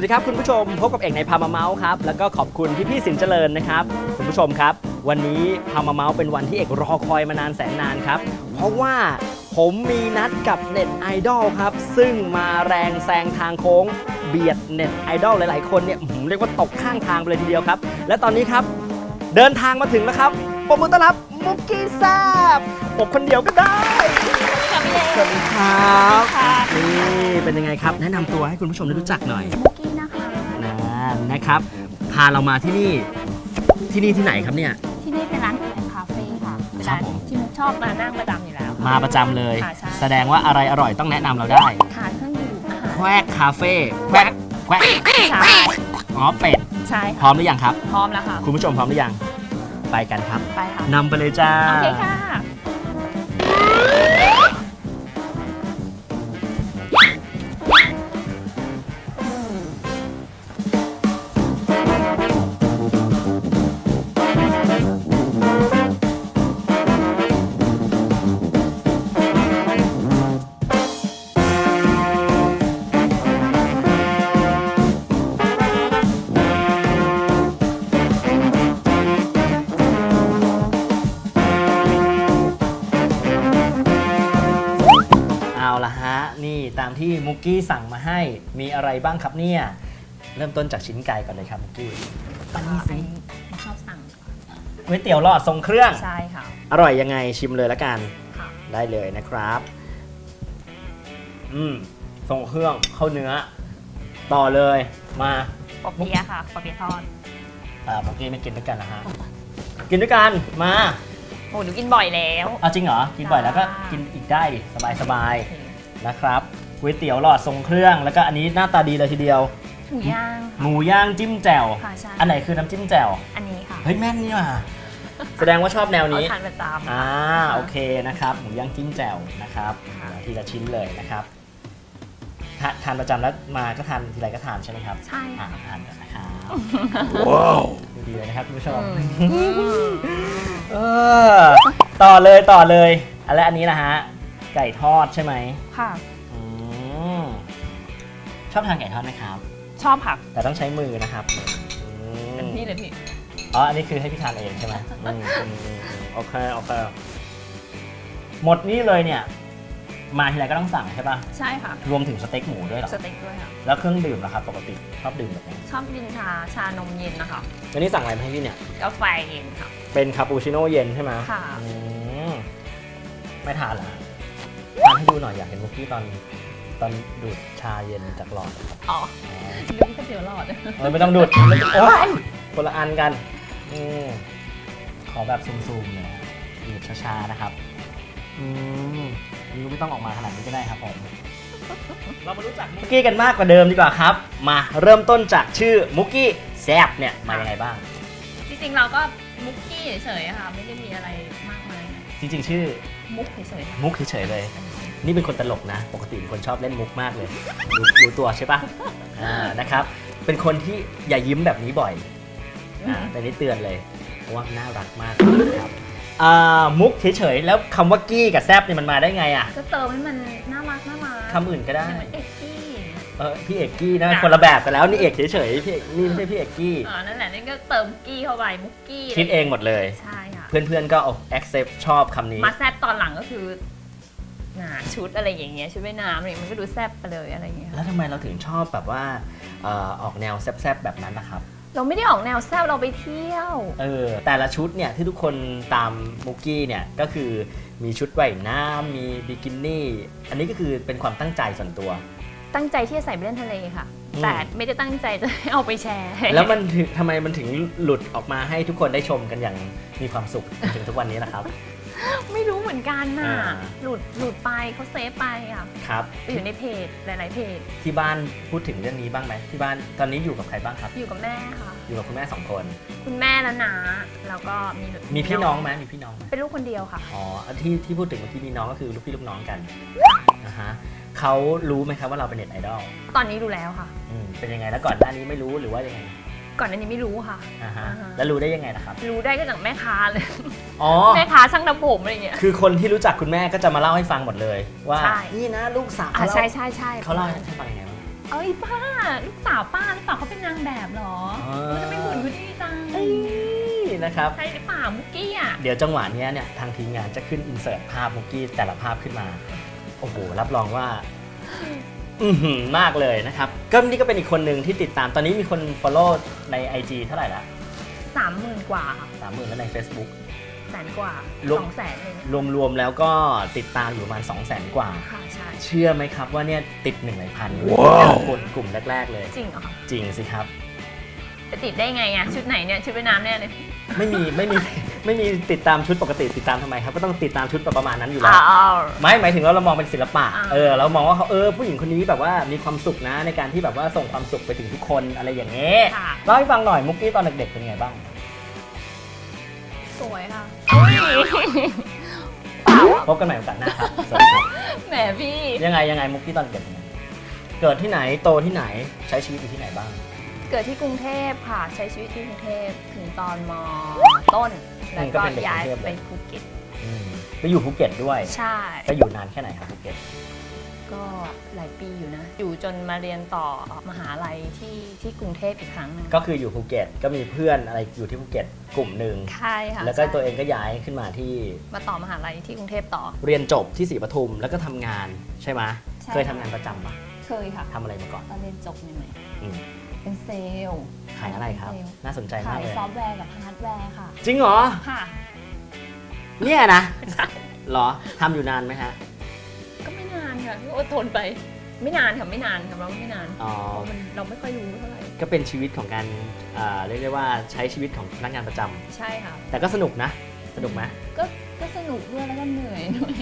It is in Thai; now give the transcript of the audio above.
วัสดีครับคุณผู้ชมพบกับเอกในพามาเมาส์ครับแล้วก็ขอบคุณพี่พี่ๆสินเจริญนะครับคุณผู้ชมครับ วันนี้พามาเมาส์เป็นวันที่เอกรอคอยมานานแสนนานครับ เพราะว่าผมมีนัดกับเน็ตไอดอลครับซึ่งมาแรงแซงทางโค้ง เบียดเน็ตไอดอลหลายๆ คนเนี่ยอื้อหือเรียกว่าตกข้างทางไปเลยทีเดียวครับ และตอนนี้ครับเดินทางมาถึงแล้วครับปรบมือต้อนรับมุกกี้แซบผมคนเดียวก็ได้สวัสดีครับค่ะนี่เป็นยังไงครับ แนะนำตัวให้คุณผู้ชมได้รู้จักหน่อย มุกกี้นะคะนะ นะครับ พาเรามาที่นี่ที่นี่ที่ไหนครับเนี่ย ที่นี่เป็นร้านแอนคาเฟ่ค่ะเป็นครับร้านผม ที่มุกชอบมานั่งประจำอยู่แล้วค่ะมาประจำเลย ค่ะใช่แสดงว่าอะไรอร่อยต้องแนะนำเราได้ทานเครื่องดื่มอาหารแควกคาเฟ่แควกแควกใช่อ๋อเป็ดใช่พร้อมหรือยังครับ พร้อมแล้วค่ะ คุณผู้ชมพร้อมหรือยัง ไปกันครับไปค่ะนำไปเลยจ้า โอเคค่ะ เอาละฮะ นี่ตามที่มุกกี้สั่งมาให้มีอะไรบ้างครับเนี่ย เริ่มต้นจากชิ้นไก่ก่อนเลยครับมุกกี้ปันอันี้นสินี้มุกชอบสั่งก๋วยเตี๋ยวหลอดทรงเครื่อง ใช่ค่ะ อร่อยยังไงชิมเลยละกัน ค่ะ ได้เลยนะครับ อืมทรงเครื่องเข้าเนื้อ ต่อเลยมาปอเปี๊ยะค่ะปอเปี๊ยะทอด อ่าเมื่อกี้ไม่กินด้วยกันนะฮะ กินด้วยกันมา โอ้หนูกินบ่อยแล้ว เอาจริงเหรอ กินบ่อยแล้วก็จ้ากิกินอีกได้ดิสบายสบายโอเคๆนะครับก๋วยเตี๋ยวหลอดทรงเครื่อง แล้วก็อันนี้หน้าตาดีเลยทีเดียว หมูย่าง หมูย่างจิ้มแจ่ว ค่ะใช่ อันไหนคือน้ำจิ้มแจ่ว อันนี้ค่ะเฮ้ยแม่นนี่ว่ะแสดงว่าชอบแนวเรานี้ ทานประจำ อ่าโอเคนะครับหมูย่างจิ้มแจ่วนะครับค่ะทีละชิ้นเลยนะครับทาทานประจำแล้วมาก็ทานทีไรก็ทานใช่ไหมครับใช่อ่าค่ะทานกันนะครับว้าวดูดีเลยนะครับคุณผู้ชม อืม เออ ต่อเลยต่อเลยอะและอันนี้นะฮะ ไก่ทอดใช่ไหมค่ะ อืมชอบทานไก่ทอดไหมครับ ชอบค่ะแต่ต้องใช้มือนะครับอืมนี่เลยพี่อ๋ออันนี้คือให้พี่ทานเองใช่ไหมอืมอืมอืมโอเคโอเคหมดนี่เลยเนี่ย มาทีไรก็ต้องสั่งใช่ป่ะ ใช่ค่ะรวมถึงสเต็กหมูด้วยเหรอ สเต็กด้วยค่ะ แล้วเครื่องดื่มล่ะครับปกติชอบดื่มแบบไหนชอบกินชาชานมเย็นนะคะอันนี้สั่งอะไรมาให้พี่เนี่ย กาแฟเย็นค่ะ เป็นคาปูชิโน่เย็นใช่ไหมค่ะ อืมไม่ทานเหรอทานให้ดูหน่อยอยากเห็นมุกกี้ตอนตอนดูดชาเย็นจากหลอดครับอ๋ออ๋อดูก๋วยเตี๋ยวหลอด เออไม่ต้องดูดโอ๊ยคนละอันกันอืมขอแบบซูมๆเลยนะดูดช้าๆนะครับ อืมนิ้วไม่ต้องออกมาขนาดนี้ก็ได้ครับผม เรามารู้จักมุกกี้กันมากกว่าเดิมดีกว่าครับ มาเริ่มต้นจากชื่อมุกกี้แซบเนี่ยมายังไงบ้าง จริงๆเราก็ มุกกี้เฉยๆอะค่ะ ไม่ได้มีอะไรมากมายนะจริงๆ ชื่อมุกเฉยๆค่ะมุกเฉยๆเลย นี่เป็นคนตลกนะ ปกติเป็นคนชอบเล่นมุกมากเลยรู้รู้ตัวใช่ปะอ่านะครับ เป็นคนที่อย่ายิ้มแบบนี้บ่อยอ่าแต่นี้เตือนเลย เพราะว่าน่ารักมากนะครับอ่ามุกเฉยๆแล้วคำว่ากี้กับแซบเนี่ยมันมาได้ไงอะก็เติมให้มันน่ารักน่ารักคำอื่นก็ได้เหมือนเอกกี้อย่างเงี้ย เออพี่เอกกี้นะคนละแบบกันแล้วนี่เอกเฉยๆพี่เอกนี่ไม่ใช่พี่เอกกี้ อ๋อ นั่นแหละ นี่ก็เติมกี้เข้าไป มุกกี้คิดเองหมดเลย ใช่ค่ะ เพื่อนๆก็เอา accept ชอบคำนี้ มาแซบตอนหลังก็คือหนาชุดอะไรอย่างเงี้ย ชุดว่ายน้ำอะไรมันก็ดูแซบไปเลยอะไรอย่างเงี้ย แล้วทำไมเราถึงชอบแบบว่าเอ่อออกแนวแซบๆแบบนั้นนะครับ เราไม่ได้ออกแนวแซบเราไปเที่ยว เออ แต่ละชุดเนี่ยที่ทุกคนตามมุกกี้เนี่ยก็คือมีชุดว่ายน้ำมีบิกินี่ อันนี้ก็คือเป็นความตั้งใจส่วนตัว ตั้งใจที่จะใส่ไปเล่นทะเลค่ะ อืม แต่ไม่ได้ตั้งใจจะให้เอาไปแชร์ แล้วมันถึงทำไมมันถึงหลุดออกมาให้ทุกคนได้ชมกันอย่างมีความสุขจนถึงทุกวันนี้นะครับ ไม่รู้เหมือนกันน่ะ อ่า หลุดหลุดไปเขาเซฟไปอะครับ ไปอยู่ในเพจหลาย ๆ เพจ ที่บ้านพูดถึงเรื่องนี้บ้างไหมที่บ้านตอนนี้อยู่กับใครบ้างครับ อยู่กับแม่ค่ะ อยู่กับคุณแม่สองคน คุณแม่แล้วนะแล้วก็มีมีพี่น้องไหมมีพี่น้องไหมเป็นลูกคนเดียวค่ะ อ๋อที่ที่พูดถึงเมื่อกี้มีน้องก็คือลูกพี่ลูกน้องกันนะฮะ เขารู้ไหมครับว่าเราเป็นเน็ตไอดอลตอนนี้รู้แล้วค่ะ อืมเป็นยังไงแล้วก่อนหน้านี้ไม่รู้หรือว่ายังไงก่อนหน้านี้ไม่รู้ค่ะ อ่าฮะอ่าฮะ แล้วรู้ได้ยังไงนะครับรู้ได้ก็จากแม่ค้าเลยอ๋อ แม่ค้าช่างทำผมอะไรอย่างเงี้ย คือคนที่รู้จักคุณแม่ก็จะมาเล่าให้ฟังหมดเลย ว่า ใช่ นี่นะลูกสาวอ่าเราใช่ใช่ใช่เขาเล่าให้ฟังยังไงบ้าง เอ้ยป้าลูกสาวป้าหรือเปล่าเขาเป็นนางแบบเหรออ๋อเออทำไมหุ่นเขาดีจังนี่นะครับ ใช่หรือเปล่ามุกกี้อะ เดี๋ยวจังหวะเนี้ยเนี่ยทางทีมงานจะขึ้นอินเสิร์ตภาพมุกกี้แต่ละภาพขึ้นมา โอ้โหรับรองว่า อือหือมากเลยนะครับ ก็นี่ก็เป็นอีกคนหนึ่งที่ติดตามตอนนี้มีคน follow ใน IG เท่าไหร่ละสามหมื่นกว่าค่ะสามหมื่นแล้วใน Facebook แสนกว่าลูกสองแสนเลยเนี่ยรวมๆแล้วก็ติดตามอยู่ประมาณ 2 0 0 0 0 0 กว่า ค่ะใช่เชื่อไหมครับว่าเนี่ยติดหนึ่งในพันคนกลุ่มแรก ๆ เลย จริงเหรอคะจริงสิครับไปติดได้ไงอะชุดไหนเนี่ย ชุดว่ายน้ำแน่เลย ไม่มีไม่มี ไม่มีติดตามชุดปกติติดตามทำไมครับ ก็ต้องติดตามชุดประมาณนั้นอยู่แล้ว อ้าว ไม่หมายถึงว่าเรามองเป็นศิลปะ อ่า เออ เรามองว่าเขาเออผู้หญิงคนนี้แบบว่ามีความสุขนะในการที่แบบว่าส่งความสุขไปถึงทุกคนอะไรอย่างเงี้ยค่ะ เล่าให้ฟังหน่อยมุกกี้ตอนเด็กๆเป็นไงบ้าง สวยค่ะพบกันใหม่โอกาสหน้าครับสวัสดีครับ แหมพี่ ยังไงยังไงมุกกี้ตอนเด็กเป็นไงเกิดที่ไหนโตที่ไหนใช้ชีวิตอยู่ที่ไหนบ้าง เกิดที่กรุงเทพค่ะใช้ชีวิตที่กรุงเทพถึงตอนมต้น แล้วก็ย้ายไปภูเก็ตอืมไปอยู่ภูเก็ตด้วยใช่ ไปอยู่นานแค่ไหนครับภูเก็ต ก็หลายปีอยู่นะ อยู่จนมาเรียนต่อมหาลัยที่ที่กรุงเทพอีกครั้งหนึงก็คืออยู่ภูเก็ตก็มีเพื่อนอะไรอยู่ที่ภูเก็ตกลุ่มหนึ่งใช่ค่ะแล้วก็ใช่ตัวเองก็ย้ายขึ้นมาที่มาต่อมหาลัยที่กรุงเทพต่อ เรียนจบที่ศรีปทุมแล้วก็ทำงานใช่ไหมใช่ เคยทำงานประจำปะเคยค่ะทำอะไรมาก่อนตอนเรียนจบใหม่อืมๆ เป็นเซลล์ขายอะไรครับเซลล์น่าสนใจากขามยเลยซอฟต์แวร์กับฮาร์ดแวร์ค่ะ จริงเหรอ ค่ะ เนี่ยนะเหรอทำอยู่นานไหมฮะ ก็ไม่นานค่ะอดทนไป ไม่นานค่ะไม่นานค่ะเราไม่นานอ๋อ เพราะมันเราไม่ค่อยรู้เท่าไหร่ ก็เป็นชีวิตของการอ่าเรียกได้ว่าใช้ชีวิตของพนักงานประจำใช่ค่ะ แต่ก็สนุกนะ สนุกไหมก็ก็สนุกด้วยแล้วก็เหนื่อยด้วย